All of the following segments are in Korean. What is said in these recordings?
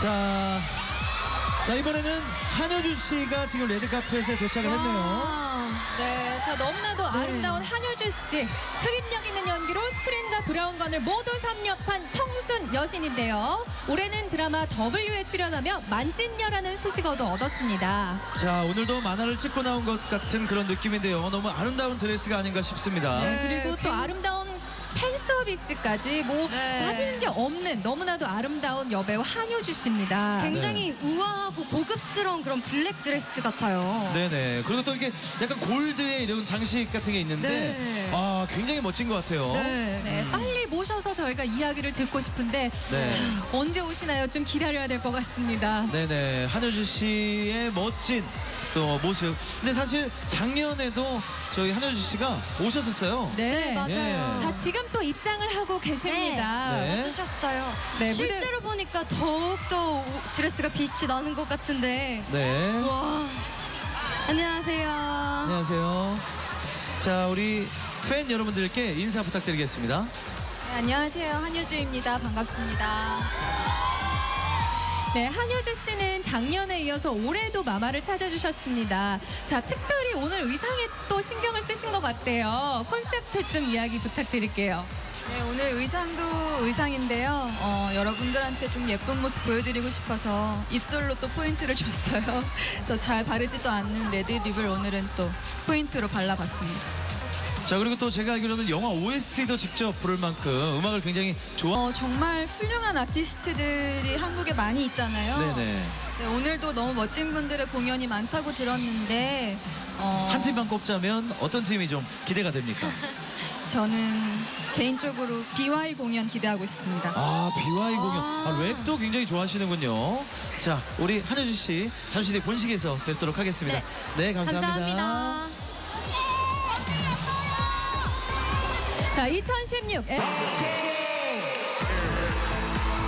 자, 자 이번에는 한효주 씨가 지금 레드카펫에 도착을 했네요. 네, 자 너무나도 네. 아름다운 한효주 씨 흡입력 있는 연기로 스크린과 브라운관을 모두 섭렵한 청순 여신인데요. 올해는 드라마 W에 출연하며 만진녀라는 소식어도 얻었습니다. 자 오늘도 만화를 찍고 나온 것 같은 그런 느낌인데요. 너무 아름다운 드레스가 아닌가 싶습니다. 네, 그리고 또 네. 아름다운 팬 서비스까지 뭐 네. 빠지는 게 없는 너무나도 아름다운 여배우 한효주 씨입니다. 굉장히 우아하고 고급스러운 그런 블랙 드레스 같아요. 네네. 그리고 또 이게 약간 골드의 이런 장식 같은 게 있는데, 네. 아, 굉장히 멋진 것 같아요. 네. 네, 빨리 모셔서 저희가 이야기를 듣고 싶은데 네. 자, 언제 오시나요? 좀 기다려야 될 것 같습니다. 네네. 한효주 씨의 멋진 또 모습. 근데 사실 작년에도 저희 한효주 씨가 오셨었어요. 네. 맞아요. 예. 자, 지금 또 입장을 하고 계십니다. 네. 해주셨어요. 네, 실제로 보니까 더욱더 드레스가 빛이 나는 것 같은데. 네. 와. 안녕하세요. 안녕하세요. 자, 우리 팬 여러분들께 인사 부탁드리겠습니다. 네, 안녕하세요. 한효주입니다. 반갑습니다. 네, 한효주 씨는 작년에 이어서 올해도 마마를 찾아주셨습니다. 자, 특별히 오늘 의상에 또 신경을 쓰신 것 같아요. 콘셉트 좀 이야기 부탁드릴게요. 네, 오늘 의상도 의상인데요. 어, 여러분들한테 좀 예쁜 모습 보여드리고 싶어서 입술로 또 포인트를 줬어요. 또잘 바르지도 않는 레드 립을 오늘은 또 포인트로 발라봤습니다. 자, 그리고 또 제가 알기로는 영화 OST도 직접 부를 만큼 음악을 굉장히 좋아. 어, 정말 훌륭한 아티스트들이 한국에 많이 있잖아요. 네네. 네, 오늘도 너무 멋진 분들의 공연이 많다고 들었는데 어, 한 팀만 꼽자면 어떤 팀이 좀 기대가 됩니까? 저는 개인적으로 BY 공연 기대하고 있습니다. 아, BY 공연. 아. 아, 랩도 굉장히 좋아하시는군요. 자, 우리 한효주 씨 잠시 뒤 본식에서 뵙도록 하겠습니다. 네, 감사합니다. 감사합니다. 자, 2016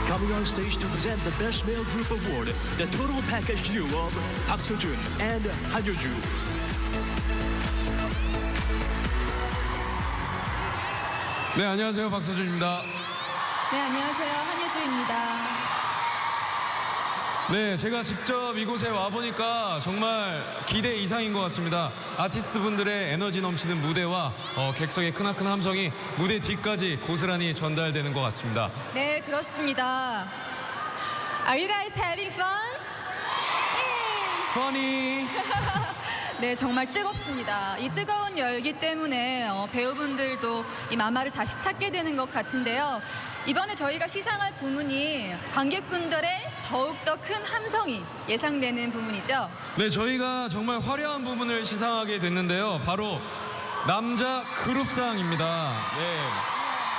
Coming on stage to present the Best Male Group Award, the total package duo of Park Seo-joon and Han Yo-ju. 네, 안녕하세요. 박서준입니다. 네, 안녕하세요. 한효주입니다. 네, 제가 직접 이곳에 와보니까 정말 기대 이상인 것 같습니다. 아티스트 분들의 에너지 넘치는 무대와 어, 객석의 크나큰 함성이 무대 뒤까지 고스란히 전달되는 것 같습니다. 네, 그렇습니다. Are you guys having fun? Funny! 네, 정말 뜨겁습니다. 이 뜨거운 열기 때문에 어, 배우분들도 이 마마를 다시 찾게 되는 것 같은데요. 이번에 저희가 시상할 부문이 관객분들의 더욱더 큰 함성이 예상되는 부문이죠. 네, 저희가 정말 화려한 부분을 시상하게 됐는데요. 바로 남자 그룹상입니다. 네.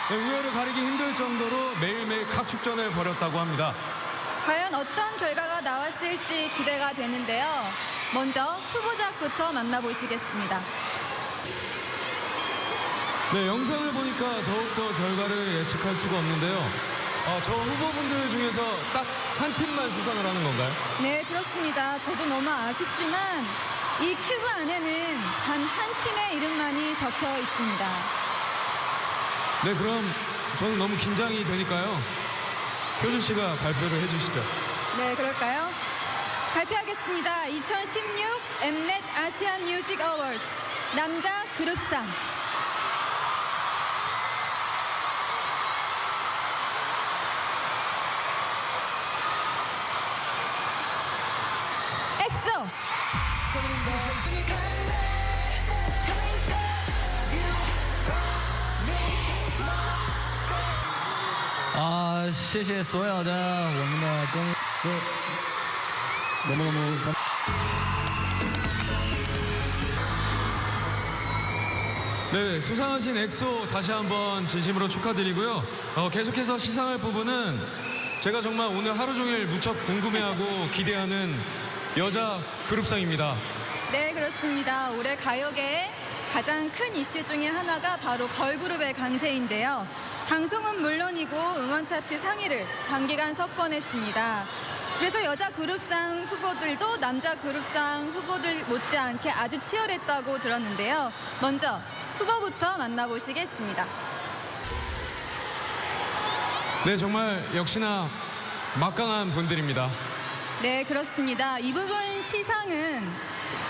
네, 우열을 가리기 힘들 정도로 매일매일 각 축전을 벌였다고 합니다. 과연 어떤 결과가 나왔을지 기대가 되는데요. 먼저 후보작부터 만나보시겠습니다. 네, 영상을 보니까 더욱더 결과를 예측할 수가 없는데요. 어, 저 후보분들 중에서 딱 한 팀만 수상을 하는 건가요? 네, 그렇습니다. 저도 너무 아쉽지만 이 큐브 안에는 단 한 팀의 이름만이 적혀 있습니다. 네, 그럼 저는 너무 긴장이 되니까요. 효준 씨가 발표를 해주시죠. 네, 그럴까요? 발표하겠습니다. 2016 엠넷 아시안 뮤직 어워드 남자 그룹상 엑소 아, 啊，谢谢所有的我们的公司， 너무너무 감. 네, 수상하신 엑소 다시 한번 진심으로 축하드리고요. 어, 계속해서 시상할 부분은 제가 정말 오늘 하루 종일 무척 궁금해하고 기대하는 여자 그룹상입니다. 네, 그렇습니다. 올해 가요계의 가장 큰 이슈 중에 하나가 바로 걸그룹의 강세인데요. 방송은 물론이고 음원 차트 상위를 장기간 석권했습니다. 그래서 여자 그룹상 후보들도 남자 그룹상 후보들 못지않게 아주 치열했다고 들었는데요. 먼저 후보부터 만나보시겠습니다. 네, 정말 역시나 막강한 분들입니다. 네, 그렇습니다. 이 부분 시상은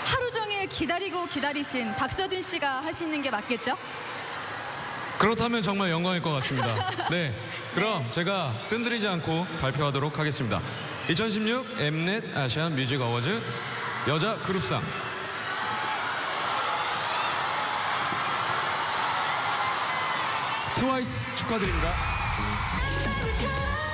하루 종일 기다리고 기다리신 박서준 씨가 하시는 게 맞겠죠? 그렇다면 정말 영광일 것 같습니다. 네, 그럼 제가 뜸들이지 않고 발표하도록 하겠습니다. 2016 엠넷 아시안 뮤직 어워즈 여자 그룹상 트와이스 축하드립니다. 아,